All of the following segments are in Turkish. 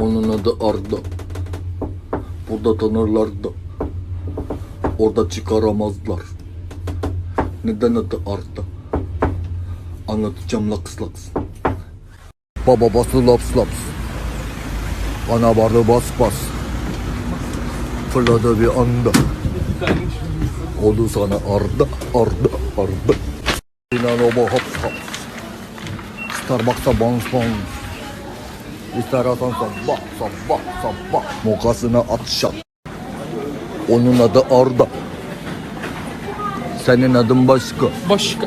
Onun adı Arda. Burada tanırlar da. Orada çıkaramazlar. Neden adı Arda? Anlatacağım laks laks. Baba bası laps laps. Ana vardı bas bas. Fırladı bir anda. Oldu sana Arda, Arda, Arda. Dinamo hop hop. Starbucks'a bounce bounce. İster atan sabah sabah sabah. Mokasına at şat. Onun adı Arda. Senin adın başka. Başka.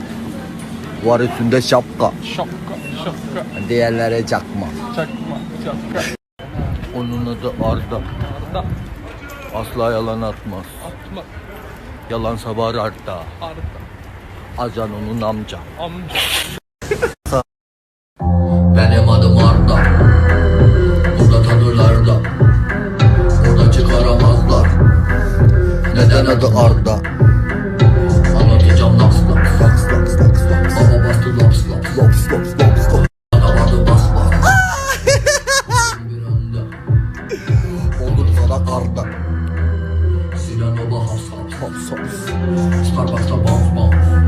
Var üstünde şapka. Şapka, şapka, Diğerlere çakma. çakma, çapka. Onun adı Arda. Arda, Asla yalan atmaz. atma, Yalan savar Arda. arda, Acan onun amca. amca. Neden adı Arda? Anlatacağım laps bastı laps laps. Laps Olur sana Arda. Sinan oba haps haps. Haps haps. Starbucks'ta bounce bounce.